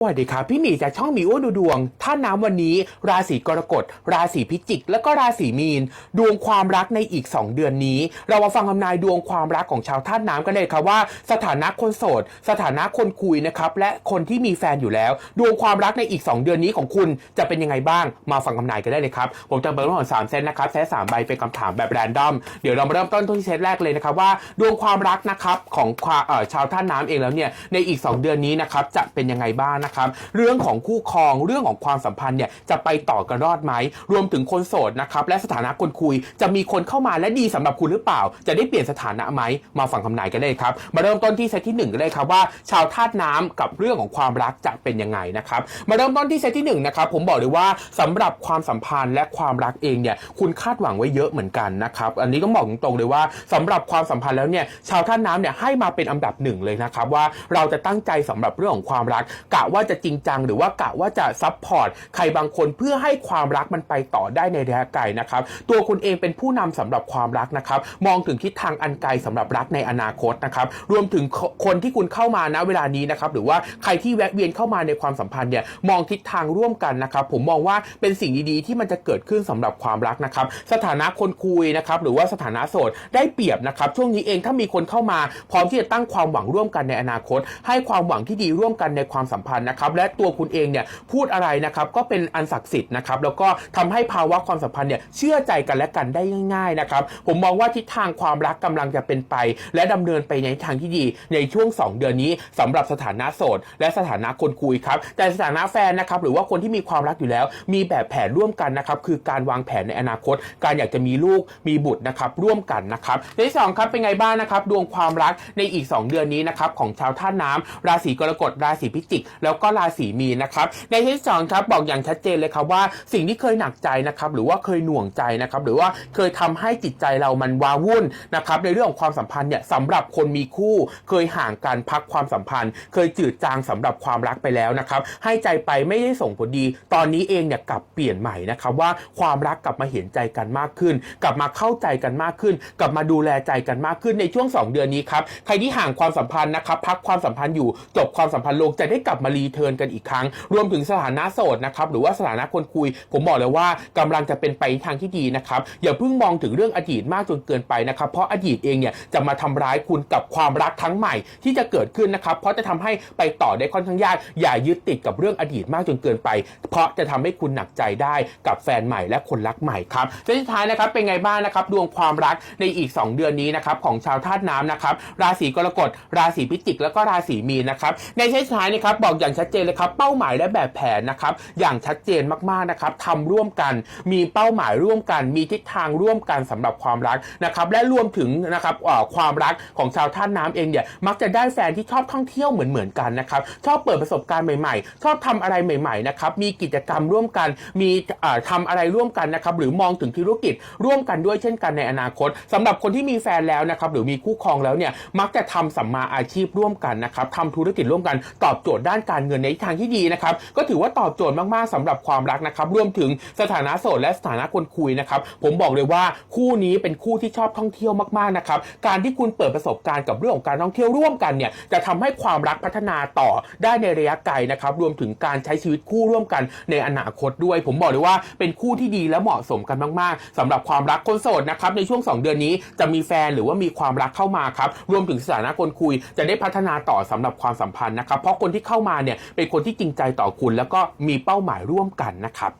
สวัสดีครับพี่หมีจากช่องหมีอ้วนดูดวง ท่านน้ำวันนี้ ราศีกรกฎ ราศีพิจิก และก็ราศีมีน ดวงความรักในอีก 2 เดือนนี้ เรามาฟังคำนายดวงความรักของชาวท่านน้ำกันเลยครับว่า สถานะคนโสด สถานะคนคุยนะครับและคนที่มีแฟนอยู่แล้ว ดวงความรักในอีก 2 เดือนนี้ของคุณจะเป็นยังไงบ้าง มาฟังคำนายกันได้เลยครับผมจะเปิดทั้งหมดสามเซตนะครับเซตสามใบเป็นคำถามแบบแรนดอมเดี๋ยวเรามาเริ่มต้นที่เซตแรกเลยนะครับว่า ดวงความรักนะครับของชาวท่านน้ำเองแล้วเนี่ยในอีก 2 เดือนนี้นะครับจะเป็นยังไงบ้างนะครับเรื่องของคู่ครองเรื่องของความสัมพันธ์เนี่ยจะไปต่อกันรอดไหมรวมถึงคนโสดนะครับและสถานะคนคุยจะมีคนเข้ามาและดีสำหรับคุณหรือเปล่า จะได้เปลี่ยนสถานะไหมมาฟังคำนายกันเลยครับมาเริ่มต้นที่เซตที่หนึ่งกันเลยครับว่า ชาวธาตุน้ำกับเรื่องของความรักจะเป็นยังไงนะครับมาเริ่มต้นที่เซตที่หนึ่งนะครับผมบอกเลยว่าสำหรับความสัมพันธ์และความรักเองเนี่ยคุณคาดหวังไว้เยอะเหมือนกันนะครับอันนี้ต้องบอกตรงๆเลยว่าสำหรับความสัมพันธ์แล้วเนี่ยชาวธาตุน้ำเนี่ยให้มาเป็นอันดับหนึ่งเลยนะครับว่าเราจะตั้งใจสำหรับเรื่องของความรักกะว่าว่าจะจริงจัง หรือว่ากะว่าจะซับพอร์ตใครบางคนเพื่อให้ความรักมันไปต่อได้ในระยะไกลนะครับ ตัวคุณเองเป็นผู้นำสำหรับความรักนะครับ มองถึงทิศทางอันไกลสำหรับรักในอนาคตนะครับ รวมถึงคนที่คุณเข้ามาณเวลานี้นะครับ หรือว่าใครที่แวะเวียนเข้ามาในความสัมพันธ์เนี่ยมองทิศทางร่วมกันนะครับ ผมมองว่าเป็นสิ่งดีๆ ที่มันจะเกิดขึ้นสำหรับความรักนะครับ สถานะคนคุยนะครับหรือว่าสถานะโสดได้เปรียบนะครับ ช่วงนี้เองถ้ามีคนเข้ามาพร้อมที่จะตั้งความหวังร่วมกันในอนาคต ให้ความหวังที่ดีร่วมกันในความสัมพันธ์นะครับและตัวคุณเองเนี่ยพูดอะไรนะครับก็เป็นอันศักดิ์สิทธิ์นะครับแล้วก็ทำให้ภาวะความสัมพันธ์เนี่ยเชื่อใจกันและกันได้ง่าย ๆนะครับ ผมมองว่าทิศทางความรักกำลังจะเป็นไป และดำเนินไปในทางที่ดีในช่วง 2 เดือนนี้สำหรับสถานะโสด และสถานะคนคุยครับแต่สถานะแฟนนะครับหรือว่าคนที่มีความรักอยู่แล้ว มีแบบแผนร่วมกันนะครับคือการวางแผนในอนาคต การอยากจะมีลูกมีบุตรนะครับร่วมกันนะครับในที่สองครับเป็นไงบ้างนะครับดวงความรักในอีก 2 เดือนนี้นะครับของชาวท่าน้ำราศีกรกฎราศีพิจิกแล้วก็ราศีมีนนะครับในที่สองครับบอกอย่างชัดเจนเลยครับว่าสิ่งที่เคยหนักใจนะครับหรือว่าเคยหน่วงใจนะครับหรือว่าเคยทำให้จิตใจเรามันว้าวุ่นนะครับในเรื่องของความสัมพันธ์เนี่ยสำหรับคนมีคู่ เคยห่างกันพักความสัมพันธ์ เคยจืดจางสำหรับความรักไปแล้วนะครับให้ใจไปไม่ได้ส่งผลดี ตอนนี้เองเนี่ยกลับเปลี่ยนใหม่นะครับว่าความรักกลับมาเห็นใจกันมากขึ้น กลับมาเข้าใจกันมากขึ้น กลับมาดูแลใจกันมากขึ้นในช่วง 2 เดือนนี้ครับใครที่ห่างความสัมพันธ์นะครับพักความสัมพันธ์อยู่จบความสัมพันธ์ลงจะได้กลับมารีีเทิร์นกันอีกครั้ง รวมถึงสถานะโสดนะครับหรือว่าสถานะคนคุย ผมบอกเลยว่ากำลังจะเป็นไปทางที่ดีนะครับอย่าเพิ่งมองถึงเรื่องอดีตมากจนเกินไปนะครับเพราะอดีตเองเนี่ยจะมาทำร้ายคุณกับความรักครั้งใหม่ที่จะเกิดขึ้นนะครับเพราะจะทำให้ไปต่อได้ค่อนข้างยากอย่ายึดติดกับเรื่องอดีตมากจนเกินไป เพราะจะทำให้คุณหนักใจได้กับแฟนใหม่และคนรักใหม่ครับและสุดท้ายนะครับเป็นไงบ้างนะครับดวงความรักในอีก 2 เดือนนี้นะครับของชาวธาตุน้ำนะครับราศีกรกฎราศีพิจิก แล้วก็ราศีมีนนะครับในเส้นสุดท้ายนะครับบอกอย่างชัดเจนเลยครับ เป้าหมายและแบบแผนนะครับ อย่างชัดเจนมากๆนะครับทำร่วมกัน มีเป้าหมายร่วมกัน มีทิศทางร่วมกันสำหรับความรักนะครับ และรวมถึงนะครับความรักของชาวท่าน้ำเองเนี่ยมักจะได้แฟนที่ชอบท่องเที่ยวเหมือนเหมือนๆกันนะครับ ชอบเปิดประสบการณ์ใหม่ๆ ชอบทำอะไรใหม่ๆนะครับ มีกิจกรรมร่วมกัน มีเอ่อทำอะไรร่วมกันนะครับ หรือมองถึงธุรกิจร่วมกันด้วยเช่นกันในอนาคตสำหรับคนที่มีแฟนแล้วนะครับ หรือมีคู่ครองแล้วเนี่ย มักจะทำสัมมาอาชีพร่วมกันนะครับทำธุรกิจร่วมกัน ตอบโจทย์ด้านการเงินในทางที่ดีนะครับก็ถือว่าตอบโจทย์มากๆสำหรับความรักนะครับรวมถึงสถานะโสดและสถานะคนคุยนะครับผมบอกเลยว่าคู่นี้เป็นคู่ที่ชอบท่องเที่ยวมากๆนะครับการที่คุณเปิดประสบการณ์กับเรื่องของการท่องเที่ยวร่วมกันเนี่ยจะทำให้ความรักพัฒนาต่อได้ในระยะไกลนะครับรวมถึงการใช้ชีวิตคู่ร่วมกันในอนาคตด้วย ผมบอกเลยว่าเป็นคู่ที่ดีและเหมาะสมกันมากๆสำหรับความรักคนโสดนะครับในช่วง 2 เดือนนี้จะมีแฟนหรือว่ามีความรักเข้ามาครับรวมถึงสถานะคนคุยจะได้พัฒนาต่อสำหรับความสัมพันธ์นะครับเพราะคนที่เข้ามาเนี่ยเป็นคนที่จริงใจต่อคุณแล้วก็มีเป้าหมายร่วมกันนะครับ